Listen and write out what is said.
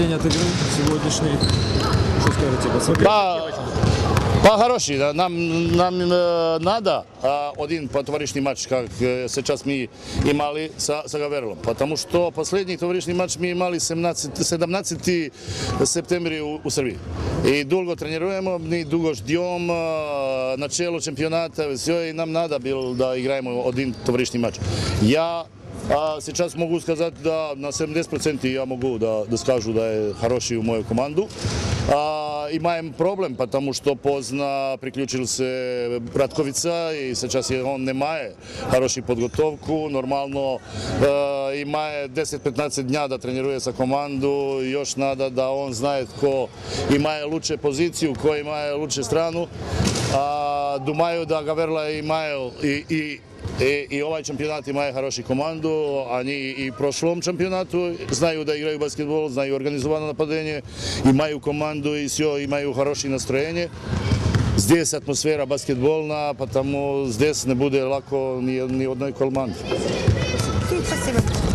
впечатления от игры сегодняшней? Что скажете? Посмотрели? Pa, pa хороший, да, нам, нам э, надо а, один потоварищный матч, как э, сейчас мы имали с, с Гаверлом, потому что последний товарищный матч мы имали 17, 17 септември у, у Сърбии. И долго тренируемо, мы долго ждем э, начало чемпионата, все, и нам надо было да играем один товарищный матч. Я А сейчас могу сказать, да, на 70% я могу да, да скажу, да je хороший у мою команду. А, имаем проблем, потому что поздно приключил се Братковица и сейчас je on немає хорошу подготовку. Нормально е, имає 10-15 дня да тренирує sa команду. Još надо да он знает ko имає лучше позицiju, ko имає лучше страну. А, da Dumaju, da Gaverla i Majel i, i, i, i ovaj čempionat imaju haroši komandu, oni i prošlom čempionatu znaju da igraju basketbol, znaju organizovano napadenje, imaju komandu i sve, imaju haroši nastrojenje. Здесь атмосфера баскетбольна, потому здесь не буде лако ні, ні одної команди. Спасибо.